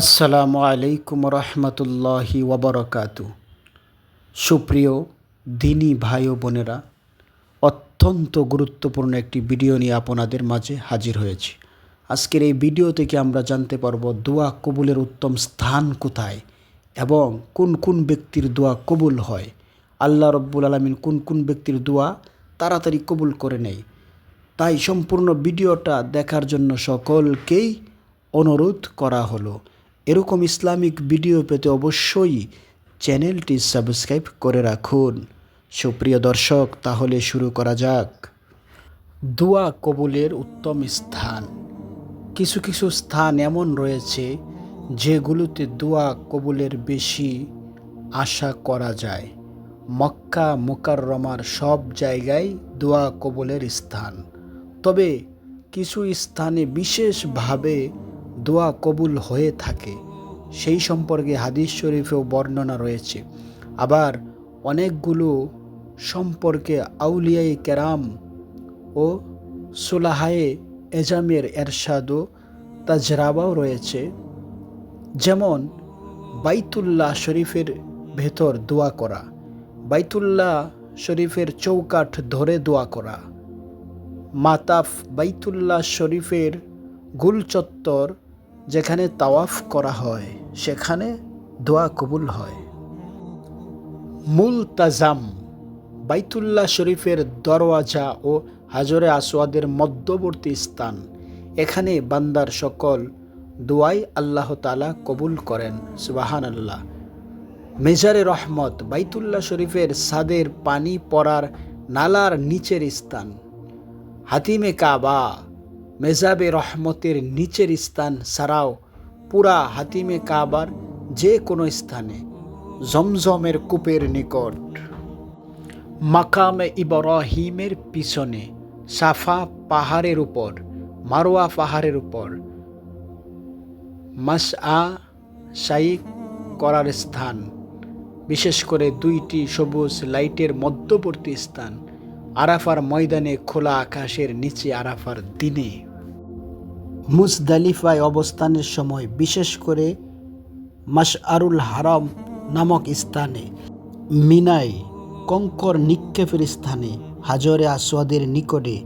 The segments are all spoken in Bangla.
আসসালামু আলাইকুম রহমতুল্লাহি ওবরকাতু। সুপ্রিয় দিনী ভাই বোনেরা, অত্যন্ত গুরুত্বপূর্ণ একটি ভিডিও নিয়ে আপনাদের মাঝে হাজির হয়েছি। আজকের এই ভিডিও থেকে আমরা জানতে পারব দোয়া কবুলের উত্তম স্থান কোথায় এবং কোন কোন ব্যক্তির দোয়া কবুল হয়। আল্লাহ রব্বুল আলমিন কোন কোন ব্যক্তির দোয়া তাড়াতাড়ি কবুল করে নেয়। তাই সম্পূর্ণ ভিডিওটা দেখার জন্য সকলকেই অনুরোধ করা হলো। এরকম ইসলামিক ভিডিও পেতে অবশ্যই চ্যানেলটি সাবস্ক্রাইব করে রাখুন। সুপ্রিয় দর্শক, তাহলে শুরু করা যাক। দোয়া কবুলের উত্তম স্থান। কিছু কিছু স্থান এমন রয়েছে যেগুলোতে দোয়া কবুলের বেশি আশা করা যায়। মক্কা মোকাররমার সব জায়গায় দোয়া কবুলের স্থান। তবে কিছু স্থানে বিশেষভাবে দোয়া কবুল হয়ে থাকে। সেই সম্পর্কে হাদিস শরীফেও বর্ণনা রয়েছে। আবার অনেকগুলো সম্পর্কে আউলিয়াই কেরাম ও সুলাহায়ে এজামের এরশাদ ও তাজরাবাও রয়েছে। যেমন, বাইতুল্লাহ শরীফের ভেতর দোয়া করা, বাইতুল্লাহ শরীফের চৌকাঠ ধরে দোয়া করা, মাতাফ বাইতুল্লাহ শরীফের গুল চত্বর যেখানে তাওয়াফ করা হয়, সেখানে দোয়া কবুল হয়। মুলতাজাম, বাইতুল্লাহ শরীফের দরওয়াজা ও হাজরে আসওয়াদের মধ্যবর্তী স্থান। এখানে বান্দার সকল দোয়াই আল্লাহ তালা কবুল করেন সুবাহান আল্লাহ মেজারে রহমত, বাইতুল্লাহ শরীফের সাদের পানি পড়ার নালার নিচের স্থান। হাতিমে কাবা মেজাবে রহমতের নিচের স্থান ছাড়াও পুরা হাতিমে কাবার যে কোনো স্থানে, জমজমের কূপের নিকট। মাকামে ইব্রাহিমের পিছনে, সাফা পাহাড়ের উপর মারোয়া পাহাড়ের উপর। মাস আ শাইক করার স্থান, বিশেষ করে দুইটি সবুজ লাইটের মধ্যবর্তী স্থান। আরাফার ময়দানে খোলা আকাশের নিচে আরাফার দিনে। মুজদালিফায় অবস্থানের সময় বিশেষ করে মাসআরুল হারাম নামক স্থানে, মিনায় কঙ্কর নিক্ষেপের স্থানে, হাজরে আসওয়াদের নিকটে,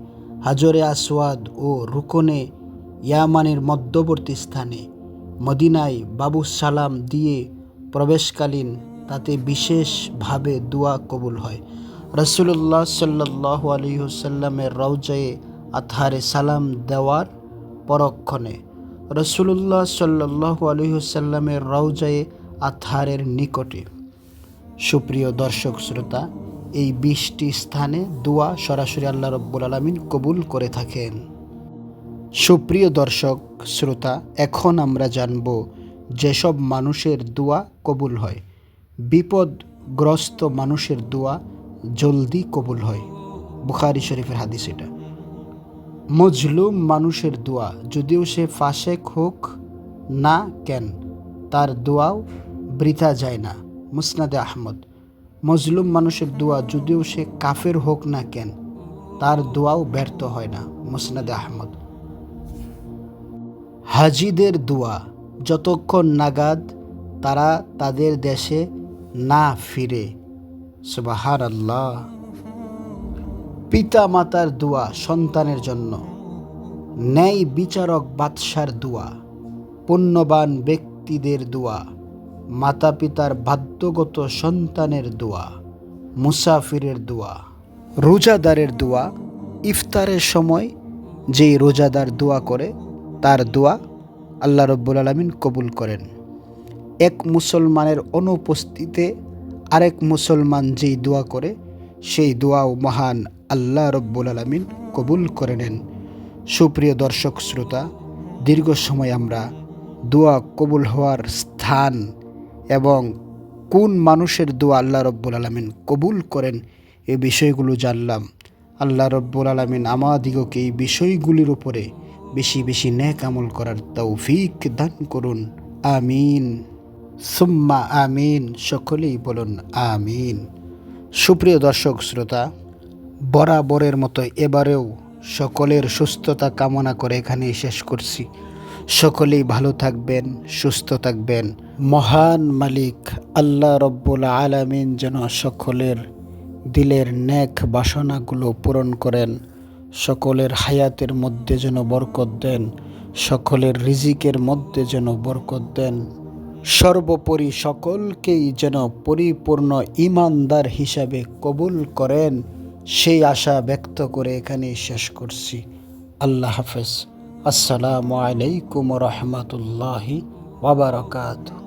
হাজরে আসওয়াদ ও রুকনে ইয়ামানের মধ্যবর্তী স্থানে, মদিনায় বাবু সালাম দিয়ে প্রবেশকালীন তাতে বিশেষভাবে দোয়া কবুল হয়। রসুল্লাহ সাল্লাহ আলহিহসাল্লামের রৌজায়ে আথারে সালাম দেওয়ার পরক্ষণে রসুল্লাহ সাল্লাহ আলহিহসাল্লামের রৌজায়ে আথারের নিকটে। সুপ্রিয় দর্শক, শ্রোতা, এই বিশটি স্থানে দোয়া সরাসরি আল্লাহ রব্বুল আলমিন কবুল করে থাকেন। সুপ্রিয় দর্শক, শ্রোতা, এখন আমরা জানব যেসব মানুষের দোয়া কবুল হয়। বিপদগ্রস্ত মানুষের দোয়া জলদি কবুল হয়। বুখারি শরীফের হাদিস এটা। মজলুম মানুষের দোয়া, যদিও সে ফাশেক হোক না কেন, তার দোয়াও বৃথা যায় না। মুসনাদে আহমদ, মজলুম মানুষের দোয়া, যদিও সে কাফের হোক না কেন, তার দোয়াও ব্যর্থ হয় না। মুসনাদে আহমদ, হাজিদের দোয়া, যতক্ষণ নাগাদ তারা তাদের দেশে না ফিরে সুবাহার আল্লাহ পিতা মাতার দোয়া সন্তানের জন্য। ন্যায় বিচারক বাদশার দোয়া। পুণ্যবান ব্যক্তিদের দোয়া। মাতা পিতার বাধ্যগত সন্তানের দোয়া। মুসাফিরের দোয়া। রোজাদারের দোয়া। ইফতারের সময় যেই রোজাদার দোয়া করে, তার দোয়া আল্লাহ রব্বুল আলমিন কবুল করেন। এক মুসলমানের অনুপস্থিতিতে আরেক মুসলমান যেই দোয়া করে, সেই দোয়াও মহান আল্লাহ রব্বুল আলমিন কবুল করে নেন। সুপ্রিয় দর্শক শ্রোতা, দীর্ঘ সময় আমরা দোয়া কবুল হওয়ার স্থান এবং কোন মানুষের দোয়া আল্লাহ রব্বুল আলমিন কবুল করেন, এ বিষয়গুলো জানলাম। আল্লাহ রব্বুল আলমিন আমাদিগকে এই বিষয়গুলির উপরে বেশি বেশি ন্যাক আমল করার তৌফিক দান করুন। আমিন। সুম্মা আমিন, সকলেই বলুন আমিন। সুপ্রিয় দর্শক, শ্রোতা, বরাবরের মতো এবারেও সকলের সুস্থতা কামনা করে এখানেই শেষ করছি। সকলেই ভালো থাকবেন, সুস্থ থাকবেন। মহান মালিক আল্লাহ রব্বুল আলামিন যেন সকলের দিলের ন্যাক বাসনাগুলো পূরণ করেন, সকলের হায়াতের মধ্যে যেন বরকত দেন, সকলের রিজিকের মধ্যে যেন বরকত দেন। সর্বোপরি সকলকেই যেন পরিপূর্ণ ইমানদার হিসাবে কবুল করেন, সেই আশা ব্যক্ত করে এখানে শেষ করছি। আল্লাহ হাফেজ। আসসালামু আলাইকুম রহমতুল্লাহি ওবরাকাতুহ